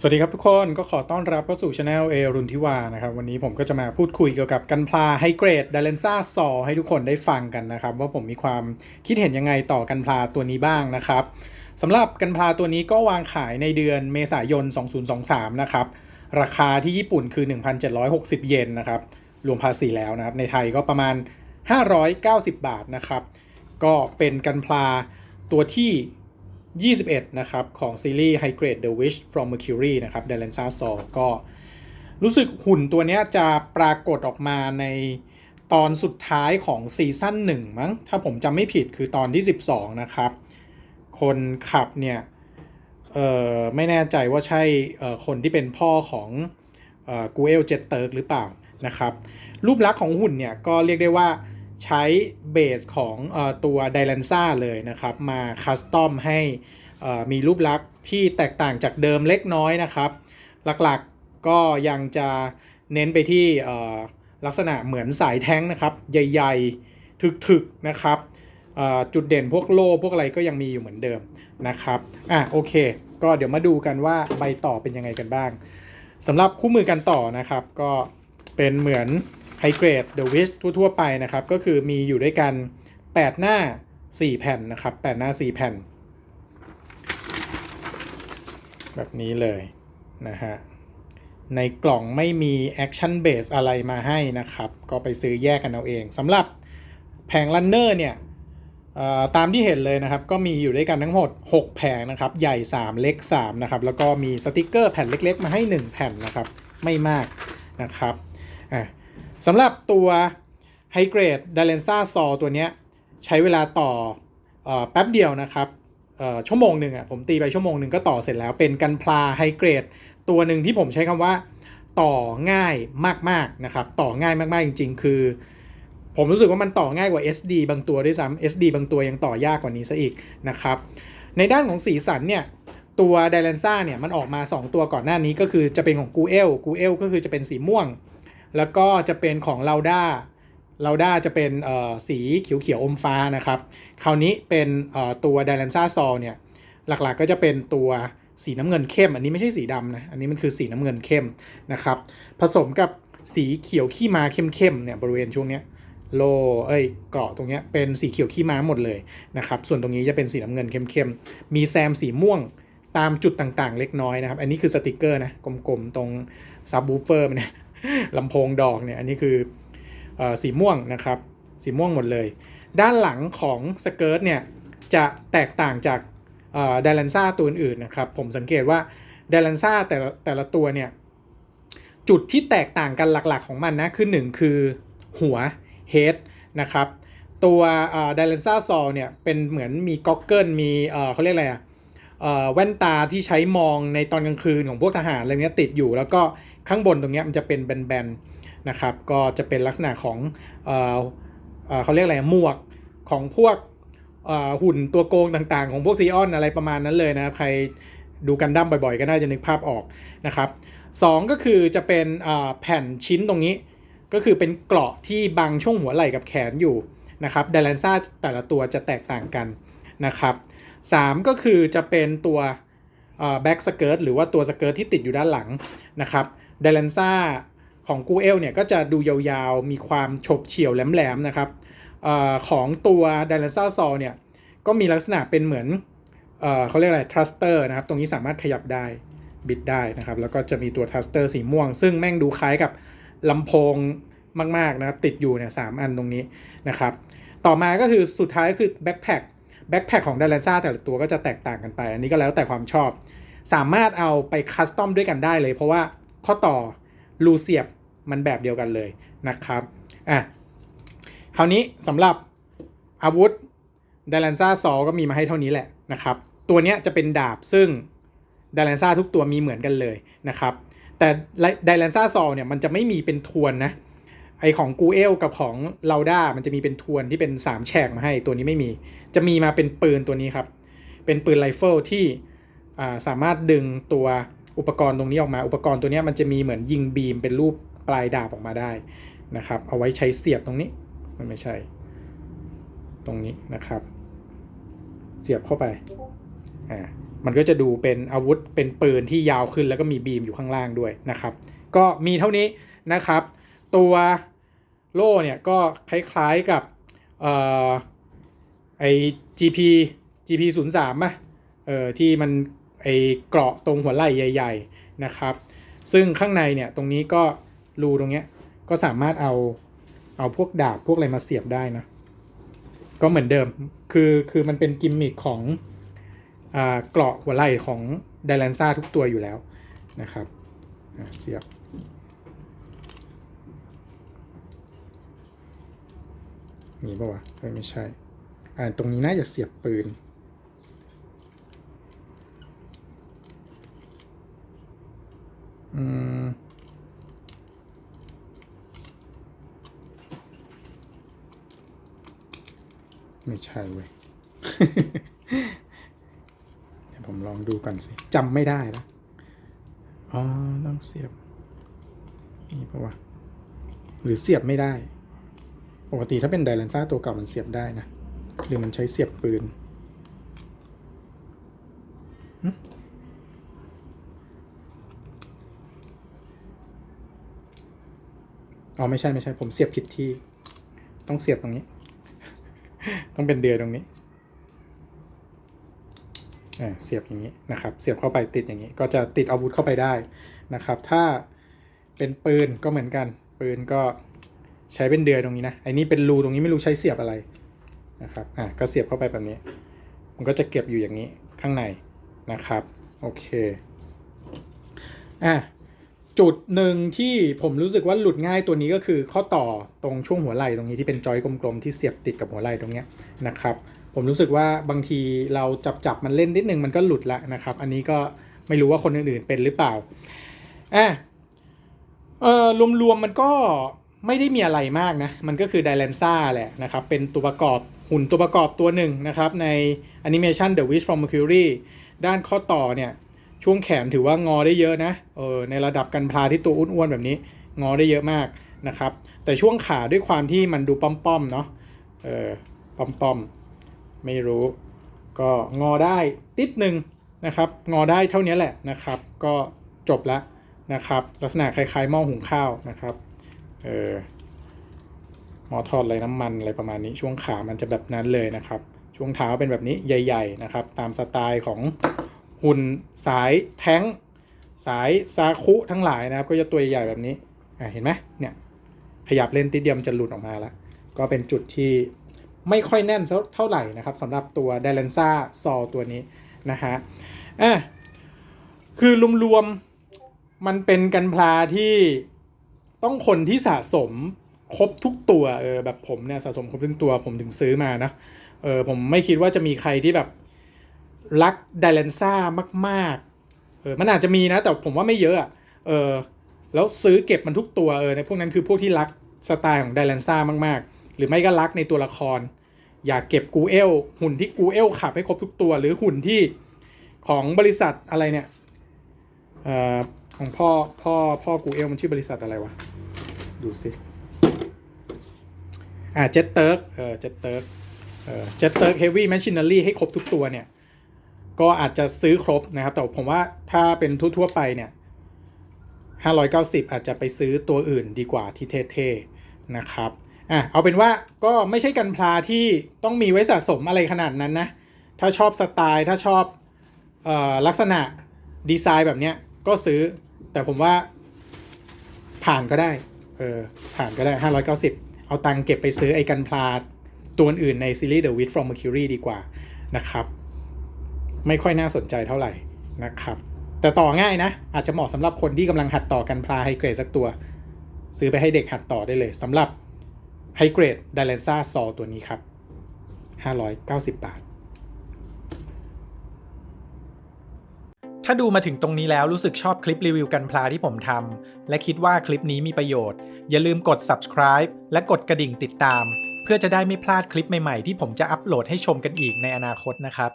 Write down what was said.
สวัสดีครับทุกคนก็ขอต้อนรับเข้าสู่ช anel เอรุนทิวานะครับ วันนี้ผมก็จะมาพูดคุยเกี่ยวกับกันพลาไฮเกรดด a เลนซ่าซอให้ทุกคนได้ฟังกันนะครับ ว่าผมมีความคิดเห็นยังไงต่อกันพลาตัวนี้บ้างนะครับสำหรับกันพลาตัวนี้ก็วางขายในเดือนเมษายน 2023 นะครับ ราคาที่ญี่ปุ่นคือ 1,760 เยนนะครับ รวมภาษีแล้วนะครับ ในไทยก็ประมาณ 590 บาทนะครับ ก็เป็นกันพลาตัวที่ 21 นะครับ ของซีรีส์ High Grade The Wish from Mercury นะครับ d a l e n z a s o ก็รู้สึกหุ่นตัวนี้จะปรากฏออกมาในตอนสุดท้ายของซีซั่น1 มั้ง ถ้าผมจำไม่ผิดคือตอนที่ 12 นะครับ คนขับเนี่ย เออไม่แน่ใจว่าใช่คนที่เป็นพ่อของกูเอลเจตเติร์กหรือเปล่านะครับ รูปลักษณ์ของหุ่นเนี่ยก็เรียกได้ว่า ใช้เบสของอตัวไดแลนซ่าเลยนะครับ มาคัสตอมให้มีรูปลักษณ์ที่แตกต่างจากเดิมเล็กน้อยนะครับ หลักๆก็ยังจะเน้นไปที่ลักษณะเหมือนสายแท้งนะครับ ใหญ่ๆ ถึกๆ นะครับจุดเด่นพวกโล่พวกอะไรก็ยังมีอยู่เหมือนเดิมนะครับอะโอเค ก็เดี๋ยวมาดูกันว่าใบต่อเป็นยังไงกันบ้างสำหรับคู่มือกันต่อนะครับ ก็เป็นเหมือน ไฮเกรด The Wish ทั่วๆไปนะครับ ก็คือมีอยู่ด้วยกัน 8 หน้า 4 แผ่นนะครับ 8 หน้า 4 แผ่น แบบนี้เลยนะฮะ ในกล่องไม่มี Action Base อะไรมาให้นะครับ ก็ไปซื้อแยกกันเอาเองสำหรับแผงลันเนอร์เนี่ยตามที่เห็นเลยนะครับ ก็มีอยู่ด้วยกันทั้งหมด 6 แผงนะครับ ใหญ่ 3 เล็ก 3 นะครับ แล้วก็มีสติกเกอร์แผ่นเล็ก ๆ มาให้ 1 แผ่นนะครับ ไม่มากนะครับอะ สำหรับตัว High Grade d a l e n z a Saw ตัวนี้ใช้เวลาต่ออแป๊บเดียวนะครับชั่วโมงหนึ่งอะผมตีไปชั่วโมงหนึ่งก็ต่อเสร็จแล้วเป็นกันพลาไฮเกรดตัวหนึ่งที่ผมใช้คำว่าต่อง่ายมากๆนะครับต่อง่ายมากๆจริง ๆ คือ ผมรู้สึกว่ามันต่อง่ายกว่า SD บางตัวด้วยซ้ำ SD บางตัวยังต่อยากกว่านี้ซะอีกนะครับในด้านของสีสันเนี่ยตัว d ด l e n z a เนี่ยมันออกมา 2 ตัวก่อนหน้านี้ก็คือจะเป็นของ g u e l g u e l ก็คือจะเป็นสีม่วง แล้วก็จะเป็นของ Lauda Lauda จะเป็นเอ่อสีเขียวๆอมฟ้านะครับ คราวนี้เป็นตัว d ด l e n z a s o เนี่ยหลักๆก็จะเป็นตัวสีน้ำเงินเข้ม อันนี้ไม่ใช่สีดำนะ อันนี้มันคือสีน้ำเงินเข้มนะครับ ผสมกับสีเขียวขี้ม้าเข้มๆเนี่ยบริเวณช่วงเนี้ยโลเอ้ยเกาะตรงเนี้ยเป็นสีเขียวขี้ม้าหมดเลยนะครับ ส่วนตรงนี้จะเป็นสีน้ำเงินเข้มๆ มีแซมสีม่วงตามจุดต่างๆ เล็กน้อยนะครับ อันนี้คือสติกเกอร์นะกลมๆ ตรงซับบูเฟอร์มันเนี่ย ลำโพงดอกเนี่ยอันนี้คืออสีม่วงนะครับสีม่วงหมดเลย ด้านหลังของสเกิร์ตเนี่ยจะแตกต่างจากดล e n ซ่าตัวอื่นๆนะครับ ผมสังเกตว่าดล e n ซ่าแต่แต่ละตัวเนี่ยจุดที่แตกต่างกันหลักๆของมันนะคือหนึ่งคือหัว head นะครับตัวดล e n ซ่าซอลเนี่ยเป็นเหมือนมีก็อกเกิลมีเขาเรียกอะไรอะแว่นตาที่ใช้มองในตอนกลางคืนของพวกทหารอะไรเนี้ยติดอยู่ แล้วก็ ข้างบนตรงนี้มันจะเป็นแบนๆนะครับ ก็จะเป็นลักษณะของเออเออเขาเรียกอะไรหมวกของพวกหุ่นตัวโกงต่างๆ ของพวกซีออนอะไรประมาณนั้นเลยนะครับ ใครดูกันดั้มบ่อยๆ ก็น่าจะนึกภาพออกนะครับสองก็คือจะเป็นแผ่นชิ้นตรงนี้ ก็คือเป็นเกราะที่บังช่วงหัวไหล่กับแขนอยู่นะครับดล e n ซ่าแต่ละตัวจะแตกต่างกันนะครับสามก็คือจะเป็นตัวแบ็กสเกิร์ตหรือว่าตัวสเกิร์ตที่ติดอยู่ด้านหลังนะครับ ดล e n ซ่าของกูเอลเนี่ยก็จะดูยาวๆ มีความฉบเฉี่ยวแหลมๆนะครับออของตัว d a l e n z a s o เนี่ยก็มีลักษณะเป็นเหมือนเออเขาเรียกอะไร thruster นะครับ ตรงนี้สามารถขยับได้บิดได้นะครับ แล้วก็จะมีตัว thruster สีม่วง ซึ่งแม่งดูคล้ายกับลำโพงมากๆนะครับติดอยู่เนี่ยสามอันตรงนี้นะครับ ต่อมาก็คือสุดท้ายก็คือ backpack backpack ของ d a l e n z a แต่ละตัวก็จะแตกต่างกันไป อันนี้ก็แล้วแต่ความชอบ สามารถเอาไปคัสตอมด้วยกันได้เลย เพราะว่า ข้อต่อรูเสียบมันแบบเดียวกันเลยนะครับอะคราวนี้สำหรับอาวุธด a ล e n ซ่าซอก็มีมาให้เท่านี้แหละนะครับ ตัวเนี้ยจะเป็นดาบซึ่งด a ล e n ซ่าทุกตัวมีเหมือนกันเลยนะครับ แต่ด a ล e n ซ่าซอเนี่ยมันจะไม่มีเป็นทวนนะไอของกูเอลกับของลาด้ามันจะมีเป็นทวนที่เป็น 3 แฉกมาให้ตัวนี้ไม่มี จะมีมาเป็นปืนตัวนี้ครับ เป็นปืนไรเฟิลที่สามารถดึงตัว อุปกรณ์ตรงนี้ออกมา อุปกรณ์ตัวนี้มันจะมีเหมือนยิงบีมเป็นรูปปลายดาบออกมาได้นะครับ เอาไว้ใช้เสียบตรงนี้ มันไม่ใช่ ตรงนี้นะครับ เสียบเข้าไป อ่า มันก็จะดูเป็นอาวุธเป็นปืนที่ยาวขึ้นแล้วก็มีบีมอยู่ข้างล่างด้วยนะครับ ก็มีเท่านี้นะครับ ตัวโล่เนี่ยก็คล้าย ๆกับเอ่อไอ GP GP 0 3ป่ะเออที่มัน ไอ้เกราะตรงหัวไหล่ใหญ่ ๆนะครับ ซึ่งข้างในเนี่ยตรงนี้ก็รูตรงเนี้ยก็สามารถเอาเอาพวกดาบพวกอะไรมาเสียบได้นะ ก็เหมือนเดิมคือคือมันเป็นกิมมิคของอ่าเกราะหัวไหล่ของไดแลนซ่าทุกตัวอยู่แล้วนะครับเสียบมีปะวะไม่ใช่อ่าตรงนี้น่าจะเสียบปืน ไม่ใช่เว้ยเดี๋ยวผมลองดูกันสิจำไม่ได้แล้วอ๋อต้องเสียบ นี่ปะวะหรือเสียบไม่ได้ ปกติถ้าเป็นไดแลนซ่าตัวเก่ามันเสียบได้นะ หรือมันใช้เสียบปืนอ๋อไม่ใช่ไม่ใช่ผมเสียบผิดที่ ต้องเสียบตรงนี้ ต้องเป็นเดือยตรงนี้เสียบอย่างนี้นะครับ เสียบเข้าไปติดอย่างนี้ ก็จะติดอาวุธเข้าไปได้นะครับ ถ้าเป็นปืนก็เหมือนกัน ปืนก็ใช้เป็นเดือยตรงนี้นะไอ้นี่เป็นรูตรงนี้ไม่รู้ใช้เสียบอะไรนะครับอ่าก็เสียบเข้าไปแบบนี้ มันก็จะเก็บอยู่อย่างนี้ข้างในนะครับ โอเคอะ จุดหนึ่งที่ผมรู้สึกว่าหลุดง่ายตัวนี้ก็คือข้อต่อตรงช่วงหัวไหล่ตรงนี้ที่เป็นจอยกลมๆที่เสียบติดกับหัวไหล่ตรงนี้นะครับ ผมรู้สึกว่าบางทีเราจับจับมันเล่นนิดนึงมันก็หลุดละนะครับ อันนี้ก็ไม่รู้ว่าคนอื่นๆเป็นหรือเปล่าอะเออรวมๆมันก็ไม่ได้มีอะไรมากนะ มันก็คือไดแลนซ่าแหละนะครับ เป็นตัวประกอบหุ่นตัวประกอบตัวหนึ่งนะครับ ในแอนิเมชัน The Wish from Mercury ด้านข้อต่อเนี่ย ช่วงแขนถือว่างอได้เยอะนะเออในระดับกันพลาที่ตัวอ้วนๆแบบนี้ งอได้เยอะมากนะครับ แต่ช่วงขาด้วยความที่มันดูป้อมๆเนาะเออป้อมๆไม่รู้ ก็งอได้ติดหนึ่งนะครับงอได้เท่านี้แหละนะครับ ก็จบละนะครับ ลักษณะคล้ายๆหม้อหุงข้าวนะครับเออหม้อทอดไรน้ำมันอะไรประมาณนี้ ช่วงขามันจะแบบนั้นเลยนะครับ ช่วงเท้าเป็นแบบนี้ใหญ่ ๆ นะครับ ตามสไตล์ของ หุ่นสายแท้งสายซาคุทั้งหลายนะครับ ก็จะตัวใหญ่แบบนี้อะเห็นไหมเนี่ยขยับเล่นติดเดียมจะหลุดออกมาแล้ว ก็เป็นจุดที่ไม่ค่อยแน่นเท่าไหร่นะครับสำหรับตัวไดเลนซ่าซอตัวนี้นะฮะอะคือรวมๆมันเป็นกันพลาที่ต้องคนที่สะสมครบทุกตัวเออแบบผมเนี่ยสะสมครบทุกตัวผมถึงซื้อมานะเออผมไม่คิดว่าจะมีใครที่แบบ รักไดแลนซ่ามากๆเออมันอาจจะมีนะ แต่ผมว่าไม่เยอะเออแล้วซื้อเก็บมันทุกตัวเออในพวกนั้นคือพวกที่รักสไตล์ของไดแลนซ่ามากๆ หรือไม่ก็รักในตัวละคร อยากเก็บกูเอลหุ่นที่กูเอลขับให้ครบทุกตัว หรือหุ่นที่ของบริษัทอะไรเนี่ยเอ่อของพ่อพ่อพ่อกูเอลมันชื่อบริษัทอะไรวะ ดูสิอ่าเจ็ตเติร์กเออเจ็ตเติร์กเออเจ็ตเติร์กเฮฟวี่แมชชีน n รีให้ครบทุกตัวเนี่ย ก็อาจจะซื้อครบนะครับ แต่ผมว่าถ้าเป็นทั่วๆไปเนี่ย 590 อาจจะไปซื้อตัวอื่นดีกว่าที่เท่ๆนะครับอะเอาเป็นว่าก็ไม่ใช่กันพลาที่ต้องมีไว้สะสมอะไรขนาดนั้นนะ ถ้าชอบสไตล์ถ้าชอบออลักษณะดีไซน์แบบเนี้ยก็ซื้อ แต่ผมว่าผ่านก็ได้ เออ ผ่านก็ได้ 590 เอาตังค์เก็บไปซื้อไอ้กันพลาตัวอื่นในซีรีส์ The w i t h from Mercury ดีกว่านะครับ ไม่ค่อยน่าสนใจเท่าไหร่นะครับ แต่ต่อง่ายนะ อาจจะเหมาะสำหรับคนที่กำลังหัดต่อกันพลาไฮเกรดสักตัว ซื้อไปให้เด็กหัดต่อได้เลยสำหรับไฮเกรดไดเลนซ่าซอตัวนี้ครับ 590 บาท ถ้าดูมาถึงตรงนี้แล้วรู้สึกชอบคลิปรีวิวกันพลาที่ผมทำและคิดว่าคลิปนี้มีประโยชน์ อย่าลืมกด subscribe และกดกระดิ่งติดตาม เพื่อจะได้ไม่พลาดคลิปใหม่ ๆ ที่ผมจะอัปโหลดให้ชมกันอีกในอนาคตนะครับ